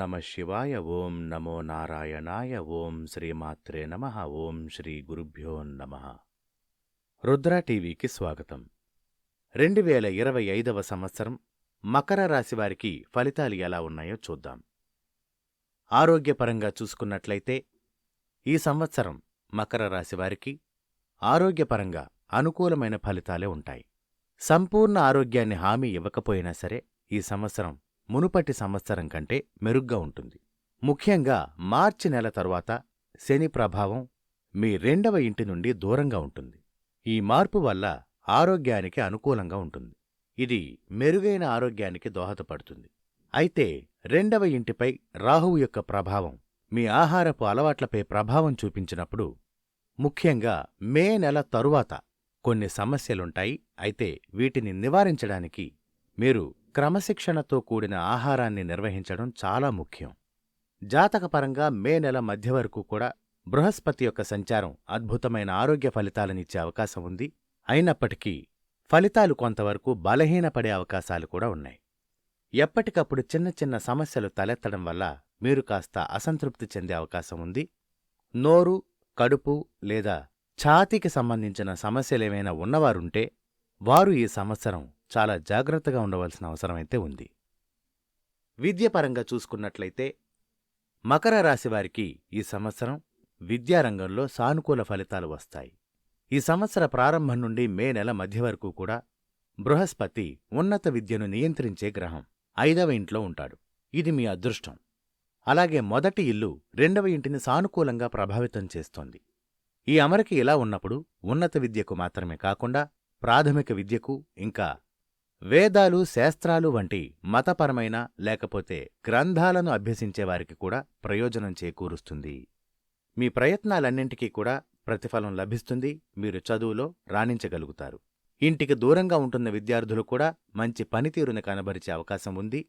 నమ శివాయ ఓం నమో నారాయణాయ ఓం శ్రీమాత్రే నమ. ఓం శ్రీ గురుభ్యో నమ. రుద్ర టీవీకి స్వాగతం. రెండు వేల ఇరవై ఐదవ సంవత్సరం మకర రాశివారికి ఫలితాలు ఎలా ఉన్నాయో చూద్దాం. ఆరోగ్యపరంగా చూసుకున్నట్లయితే ఈ సంవత్సరం మకర రాశివారికి ఆరోగ్యపరంగా అనుకూలమైన ఫలితాలే ఉంటాయి. సంపూర్ణ ఆరోగ్యాన్ని హామీ ఇవ్వకపోయినా సరే ఈ సంవత్సరం మునుపటి సంవత్సరం కంటే మెరుగ్గా ఉంటుంది. ముఖ్యంగా మార్చి నెల తరువాత శని ప్రభావం మీ రెండవ ఇంటి నుండి దూరంగా ఉంటుంది. ఈ మార్పు వల్ల ఆరోగ్యానికి అనుకూలంగా ఉంటుంది. ఇది మెరుగైన ఆరోగ్యానికి దోహదపడుతుంది. అయితే రెండవ ఇంటిపై రాహువు యొక్క ప్రభావం మీ ఆహారపు అలవాట్లపై ప్రభావం చూపించినప్పుడు ముఖ్యంగా మే నెల తరువాత కొన్ని సమస్యలుంటాయి. అయితే వీటిని నివారించడానికి మీరు క్రమశిక్షణతో కూడిన ఆహారాన్ని నిర్వహించడం చాలా ముఖ్యం. జాతకపరంగా మే నెల మధ్య వరకు కూడా బృహస్పతి యొక్క సంచారం అద్భుతమైన ఆరోగ్య ఫలితాలనిచ్చే అవకాశం ఉంది. అయినప్పటికీ ఫలితాలు కొంతవరకు బలహీనపడే అవకాశాలు కూడా ఉన్నాయి. ఎప్పటికప్పుడు చిన్న చిన్న సమస్యలు తలెత్తడం వల్ల మీరు కాస్త అసంతృప్తి చెందే అవకాశం ఉంది. నోరు కడుపు లేదా ఛాతీకి సంబంధించిన సమస్యలేమైనా ఉన్నవారుంటే వారు ఈ సంవత్సరం చాలా జాగ్రత్తగా ఉండవలసిన అవసరమైతే ఉంది. విద్యపరంగా చూసుకున్నట్లయితే మకర రాశి వారికి ఈ సంవత్సరం విద్యారంగంలో సానుకూల ఫలితాలు వస్తాయి. ఈ సంవత్సర ప్రారంభం నుండి మే నెల మధ్య వరకు కూడా బృహస్పతి ఉన్నత విద్యను నియంత్రించే గ్రహం ఐదవ ఇంట్లో ఉంటాడు. ఇది మీ అదృష్టం. అలాగే మొదటి ఇల్లు రెండవ ఇంటిని సానుకూలంగా ప్రభావితం చేస్తోంది. ఈ అమరిక ఇలా ఉన్నప్పుడు ఉన్నత విద్యకు మాత్రమే కాకుండా ప్రాథమిక విద్యకు ఇంకా వేదాలు శాస్త్రాలు వంటి మతపరమైన లేకపోతే గ్రంథాలను అభ్యసించేవారికి కూడా ప్రయోజనం చేకూరుస్తుంది. మీ ప్రయత్నాలన్నింటికీ కూడా ప్రతిఫలం లభిస్తుంది మీరు చదువులో రాణించగలుగుతారు. ఇంటికి దూరంగా ఉంటున్న విద్యార్థులు కూడా మంచి పనితీరును కనబరిచే అవకాశం ఉంది.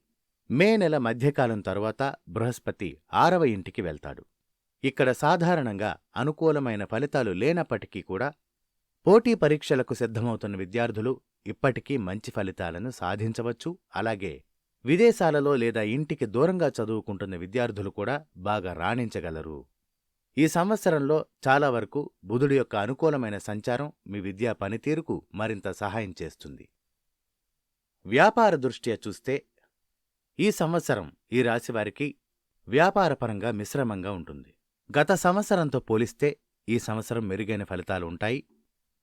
మే నెల మధ్యకాలం తరువాత బృహస్పతి ఆరవ ఇంటికి వెళ్తాడు. ఇక్కడ సాధారణంగా అనుకూలమైన ఫలితాలు లేనప్పటికీ కూడా పోటీ పరీక్షలకు సిద్ధమవుతున్న విద్యార్థులు ఇప్పటికీ మంచి ఫలితాలను సాధించవచ్చు. అలాగే విదేశాలలో లేదా ఇంటికి దూరంగా చదువుకుంటున్న విద్యార్థులు కూడా బాగా రాణించగలరు. ఈ సంవత్సరంలో చాలా వరకు బుధుడి యొక్క అనుకూలమైన సంచారం మీ విద్యా పనితీరుకు మరింత సహాయం చేస్తుంది. వ్యాపార దృష్ట్యా చూస్తే ఈ సంవత్సరం ఈ రాశివారికి వ్యాపారపరంగా మిశ్రమంగా ఉంటుంది. గత సంవత్సరంతో పోలిస్తే ఈ సంవత్సరం మెరుగైన ఫలితాలు ఉంటాయి.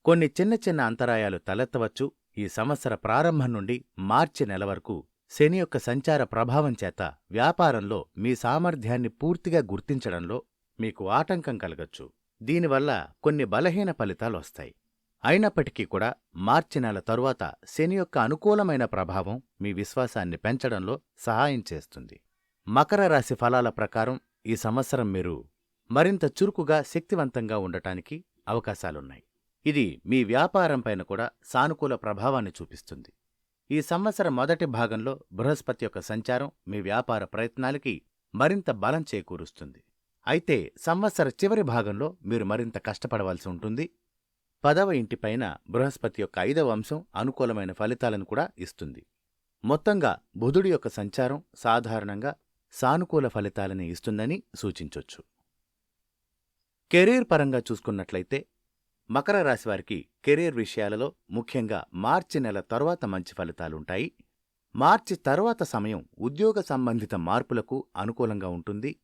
కొన్ని చిన్న చిన్న అంతరాయాలు తలెత్తవచ్చు. ఈ సంవత్సర ప్రారంభం నుండి మార్చి నెల వరకు శని యొక్క సంచార ప్రభావం చేత వ్యాపారంలో మీ సామర్థ్యాన్ని పూర్తిగా గుర్తించడంలో మీకు ఆటంకం కలగచ్చు. దీనివల్ల కొన్ని బలహీన ఫలితాలొస్తాయి అయినప్పటికీ కూడా మార్చి నెల తరువాత శని యొక్క అనుకూలమైన ప్రభావం మీ విశ్వాసాన్ని పెంచడంలో సహాయం చేస్తుంది. మకర రాశి ఫలాల ప్రకారం ఈ సంవత్సరం మీరు మరింత చురుకుగా శక్తివంతంగా ఉండటానికి అవకాశాలున్నాయి. ఇది మీ వ్యాపారంపైన కూడా సానుకూల ప్రభావాన్ని చూపిస్తుంది. ఈ సంవత్సరం మొదటి భాగంలో బృహస్పతి యొక్క సంచారం మీ వ్యాపార ప్రయత్నాలకి మరింత బలం చేకూరుస్తుంది. అయితే సంవత్సర చివరి భాగంలో మీరు మరింత కష్టపడవలసి ఉంటుంది. పదవ ఇంటిపైన బృహస్పతి యొక్క ఐదవ అంశం అనుకూలమైన ఫలితాలను కూడా ఇస్తుంది. మొత్తంగా బుధుడి యొక్క సంచారం సాధారణంగా సానుకూల ఫలితాలని ఇస్తుందని సూచించొచ్చు. కెరీర్ పరంగా చూసుకున్నట్లయితే మకర రాశివారికి కెరీర్ విషయాలలో ముఖ్యంగా మార్చి నెల తరువాత మంచి ఫలితాలుంటాయి. మార్చి తరువాత సమయం ఉద్యోగ సంబంధిత మార్పులకు అనుకూలంగా ఉంటుంది.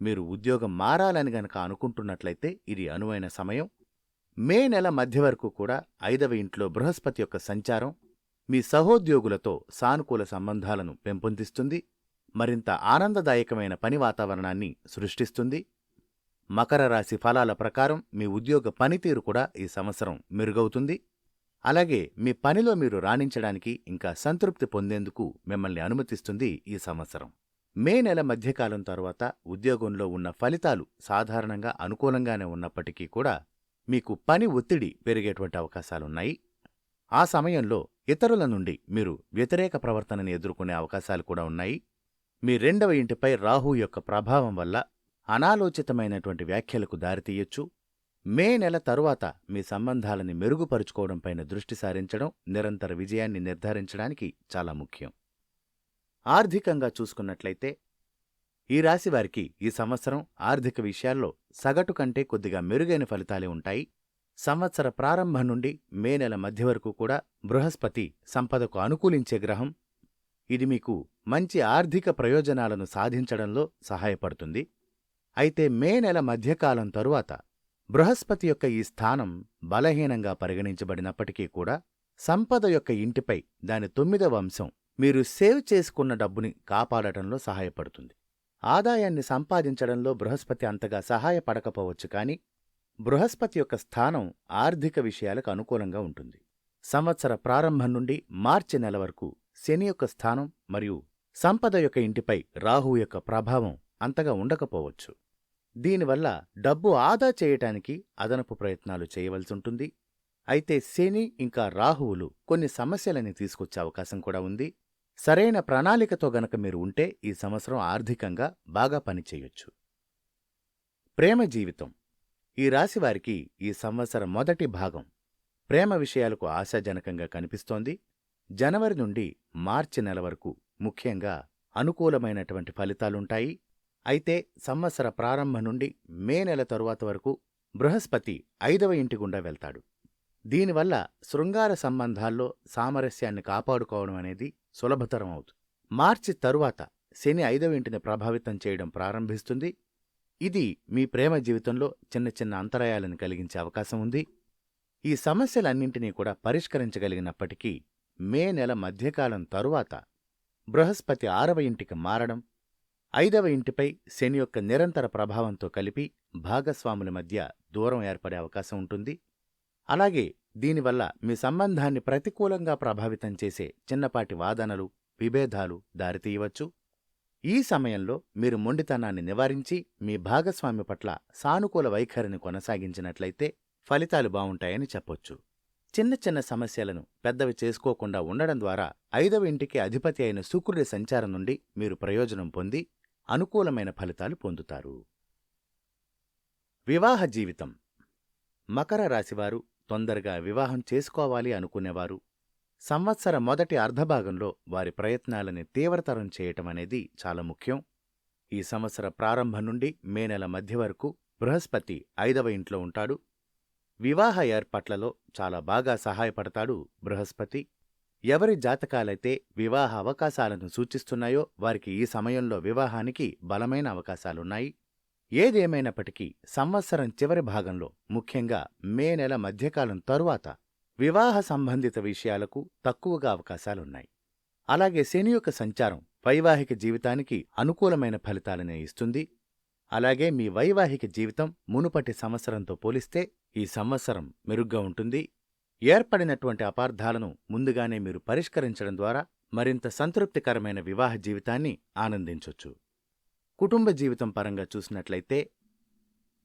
మీరు ఉద్యోగం మారాలని గనక అనుకుంటున్నట్లయితే ఇది అనువైన సమయం. మే నెల మధ్య వరకు కూడా ఐదవ ఇంట్లో బృహస్పతి యొక్క సంచారం మీ సహోద్యోగులతో సానుకూల సంబంధాలను పెంపొందిస్తుంది. మరింత ఆనందదాయకమైన పని వాతావరణాన్ని సృష్టిస్తుంది. మకర రాశి ఫలాల ప్రకారం మీ ఉద్యోగ పనితీరు కూడా ఈ సంవత్సరం మెరుగవుతుంది. అలాగే మీ పనిలో మీరు రాణించడానికి ఇంకా సంతృప్తి పొందేందుకు మిమ్మల్ని అనుమతిస్తుంది ఈ సంవత్సరం. మే నెల మధ్యకాలం తరువాత ఉద్యోగంలో ఉన్న ఫలితాలు సాధారణంగా అనుకూలంగానే ఉన్నప్పటికీ కూడా మీకు పని ఒత్తిడి పెరిగేటువంటి అవకాశాలున్నాయి. ఆ సమయంలో ఇతరుల నుండి మీరు వ్యతిరేక ప్రవర్తనని ఎదుర్కొనే అవకాశాలు కూడా ఉన్నాయి. మీ రెండవ ఇంటిపై రాహు యొక్క ప్రభావం వల్ల అనాలోచితమైనటువంటి వ్యాఖ్యలకు దారితీయొచ్చు మే నెల తరువాత మీ సంబంధాలని మెరుగుపరుచుకోవడంపైన దృష్టి సారించడం నిరంతర విజయాన్ని నిర్ధారించడానికి చాలా ముఖ్యం. ఆర్థికంగా చూసుకున్నట్లయితే ఈ రాశివారికి ఈ సంవత్సరం ఆర్థిక విషయాల్లో సగటు కంటే కొద్దిగా మెరుగైన ఫలితాలే ఉంటాయి. సంవత్సర ప్రారంభం నుండి మే నెల మధ్య వరకు కూడా బృహస్పతి సంపదకు అనుకూలించే గ్రహం. ఇది మీకు మంచి ఆర్థిక ప్రయోజనాలను సాధించడంలో సహాయపడుతుంది. అయితే మే నెల మధ్యకాలం తరువాత బృహస్పతి యొక్క ఈ స్థానం బలహీనంగా పరిగణించబడినప్పటికీ కూడా సంపద యొక్క ఇంటిపై దాని తొమ్మిదవ అంశం మీరు సేవ్ చేసుకున్న డబ్బుని కాపాడటంలో సహాయపడుతుంది. ఆదాయాన్ని సంపాదించడంలో బృహస్పతి అంతగా సహాయపడకపోవచ్చు కాని బృహస్పతి యొక్క స్థానం ఆర్థిక విషయాలకు అనుకూలంగా ఉంటుంది. సంవత్సర ప్రారంభం నుండి మార్చి నెల వరకు శని యొక్క స్థానం మరియు సంపద యొక్క ఇంటిపై రాహువు యొక్క ప్రభావం అంతగా ఉండకపోవచ్చు. దీనివల్ల డబ్బు ఆదా చేయటానికి అదనపు ప్రయత్నాలు చేయవలసుంటుంది. అయితే శని ఇంకా రాహువులు కొన్ని సమస్యలని తీసుకొచ్చే అవకాశం కూడా ఉంది. సరైన ప్రణాళికతో గనక మీరు ఉంటే ఈ సంవత్సరం ఆర్థికంగా బాగా పనిచేయొచ్చు. ప్రేమ జీవితం. ఈ రాశివారికి ఈ సంవత్సరం మొదటి భాగం. ప్రేమ విషయాలకు ఆశాజనకంగా కనిపిస్తోంది. జనవరి నుండి మార్చి నెల వరకు ముఖ్యంగా అనుకూలమైనటువంటి ఫలితాలుంటాయి. అయితే సంవత్సర ప్రారంభం నుండి మే నెల తరువాత వరకు బృహస్పతి ఐదవ ఇంటి గుండా వెళ్తాడు. దీనివల్ల శృంగార సంబంధాల్లో సామరస్యాన్ని కాపాడుకోవడం అనేది సులభతరం అవుతుంది మార్చి తరువాత శని ఐదవ ఇంటిని ప్రభావితం చేయడం ప్రారంభిస్తుంది. ఇది మీ ప్రేమ జీవితంలో చిన్న చిన్న అంతరాయాలను కలిగించే అవకాశం ఉంది. ఈ సమస్యలన్నింటినీ కూడా పరిష్కరించగలిగినప్పటికీ మే నెల మధ్యకాలం తరువాత బృహస్పతి ఆరవ ఇంటికి మారడం ఐదవ ఇంటిపై శని యొక్క నిరంతర ప్రభావంతో కలిపి భాగస్వాముల మధ్య దూరం ఏర్పడే అవకాశం ఉంటుంది. అలాగే దీనివల్ల మీ సంబంధాన్ని ప్రతికూలంగా ప్రభావితం చేసే చిన్నపాటి వాదనలు విభేదాలు దారితీయవచ్చు ఈ సమయంలో మీరు మొండితనాన్ని నివారించి మీ భాగస్వామి పట్ల సానుకూల వైఖరిని కొనసాగించినట్లయితే ఫలితాలు బావుంటాయని చెప్పొచ్చు. చిన్న చిన్న సమస్యలను పెద్దవి చేసుకోకుండా ఉండడం ద్వారా ఐదవ ఇంటికి అధిపతి అయిన శుక్రుడి సంచారం నుండి మీరు ప్రయోజనం పొంది అనుకూలమైన ఫలితాలు పొందుతారు. వివాహ జీవితం. మకర రాశివారు తొందరగా వివాహం చేసుకోవాలి అనుకునేవారు. సంవత్సర మొదటి అర్ధభాగంలో వారి ప్రయత్నాలని తీవ్రతరం చేయటం అనేది చాలా ముఖ్యం. ఈ సంవత్సర ప్రారంభం నుండి మే నెల మధ్య వరకు బృహస్పతి ఐదవ ఇంట్లో ఉంటాడు. వివాహ ఏర్పాట్లలో చాలా బాగా సహాయపడతాడు బృహస్పతి. ఎవరి జాతకాలైతే వివాహ అవకాశాలను సూచిస్తున్నాయో వారికి ఈ సమయంలో వివాహానికి బలమైన అవకాశాలున్నాయి. ఏదేమైనప్పటికీ సంవత్సరం చివరి భాగంలో ముఖ్యంగా మే నెల మధ్యకాలం తరువాత వివాహ సంబంధిత విషయాలకు తక్కువగా అవకాశాలున్నాయి. అలాగే శని యొక్క సంచారం వైవాహిక జీవితానికి అనుకూలమైన ఫలితాలనే ఇస్తుంది. అలాగే మీ వైవాహిక జీవితం మునుపటి సంవత్సరంతో పోలిస్తే ఈ సంవత్సరం మెరుగ్గా ఉంటుంది. ఏర్పడినటువంటి అపార్థాలను ముందుగానే మీరు పరిష్కరించడం ద్వారా మరింత సంతృప్తికరమైన వివాహ జీవితాన్ని ఆనందించొచ్చు. కుటుంబ జీవితం పరంగా చూసినట్లయితే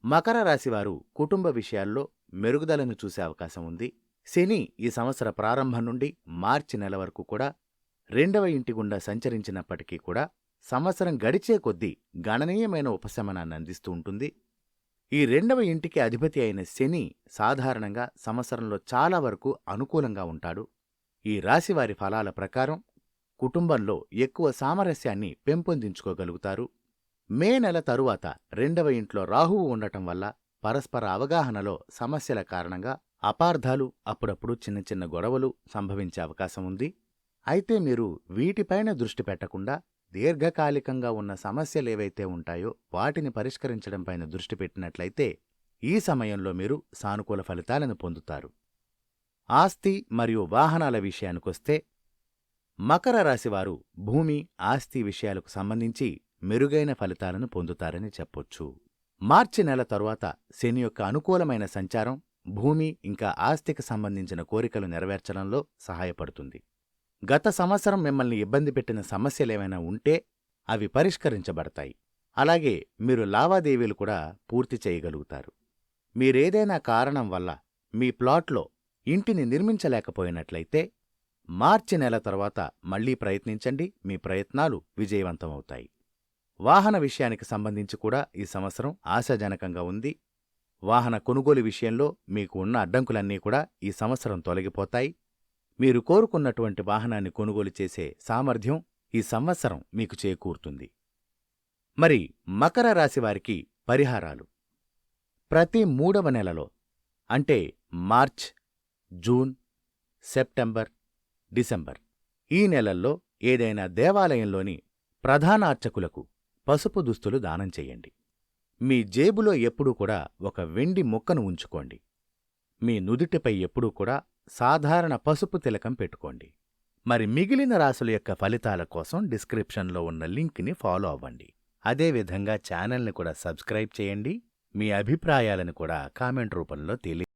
మకర రాశివారు కుటుంబ విషయాల్లో మెరుగుదలను చూసే అవకాశం ఉంది. శని ఈ సంవత్సర ప్రారంభం నుండి మార్చి నెల వరకు కూడా రెండవ ఇంటి గుండా సంచరించినప్పటికీ కూడా సంవత్సరం గడిచే కొద్దీ గణనీయమైన ఉపశమనాన్ని అందిస్తూ ఉంటుంది. ఈ రెండవ ఇంటికి అధిపతి అయిన శని సాధారణంగా సంవత్సరంలో చాలా వరకు అనుకూలంగా ఉంటాడు. ఈ రాశివారి ఫలాల ప్రకారం కుటుంబంలో ఎక్కువ సామరస్యాన్ని పెంపొందించుకోగలుగుతారు. మే నెల తరువాత రెండవ ఇంట్లో రాహువు ఉండటం వల్ల పరస్పర అవగాహనలో సమస్యల కారణంగా అపార్థాలు అప్పుడప్పుడు చిన్న చిన్న గొడవలు సంభవించే అవకాశం ఉంది. అయితే మీరు వీటిపైన దృష్టి పెట్టకుండా దీర్ఘకాలికంగా ఉన్న సమస్యలేవైతే ఉంటాయో వాటిని పరిష్కరించడంపైన దృష్టి పెట్టినట్లయితే ఈ సమయంలో మీరు సానుకూల ఫలితాలను పొందుతారు. ఆస్తి మరియు వాహనాల విషయానికొస్తే మకర రాశివారు భూమి ఆస్తి విషయాలకు సంబంధించి మెరుగైన ఫలితాలను పొందుతారని చెప్పొచ్చు. మార్చి నెల తరువాత శని యొక్క అనుకూలమైన సంచారం భూమి ఇంకా ఆస్తికి సంబంధించిన కోరికలు నెరవేర్చడంలో సహాయపడుతుంది. గత సంవత్సరం మిమ్మల్ని ఇబ్బంది పెట్టిన సమస్యలేమైనా ఉంటే అవి పరిష్కరించబడతాయి. అలాగే మీరు లావాదేవీలు కూడా పూర్తి చేయగలుగుతారు. మీరేదైనా కారణం వల్ల మీ ప్లాట్లో ఇంటిని నిర్మించలేకపోయినట్లయితే మార్చి నెల తర్వాత మళ్ళీ ప్రయత్నించండి మీ ప్రయత్నాలు విజయవంతమవుతాయి. వాహన విషయానికి సంబంధించి కూడా ఈ సంవత్సరం ఆశాజనకంగా ఉంది. వాహన కొనుగోలు విషయంలో మీకు ఉన్న అడ్డంకులన్నీ కూడా ఈ సంవత్సరం తొలగిపోతాయి. మీరు కోరుకున్నటువంటి వాహనాన్ని కొనుగోలు చేసే సామర్థ్యం ఈ సంవత్సరం మీకు చేకూరుతుంది. మరి మకర రాశివారికి పరిహారాలు. ప్రతి మూడవ నెలలో అంటే మార్చ్ జూన్ సెప్టెంబర్ డిసెంబర్ ఈ నెలల్లో ఏదైనా దేవాలయంలోని ప్రధాన అర్చకులకు పసుపు దుస్తులు దానం చెయ్యండి మీ జేబులో ఎప్పుడూ కూడా ఒక వెండి ముక్కను ఉంచుకోండి. మీ నుదుటిపై ఎప్పుడూ కూడా సాధారణ పసుపు తిలకం పెట్టుకోండి. మరి మిగిలిన రాసుల యొక్క ఫలితాల కోసం డిస్క్రిప్షన్లో ఉన్న లింక్ని ఫాలో అవ్వండి. అదేవిధంగా ఛానల్ని కూడా సబ్స్క్రైబ్ చేయండి. మీ అభిప్రాయాలను కూడా కామెంట్ రూపంలో తెలియ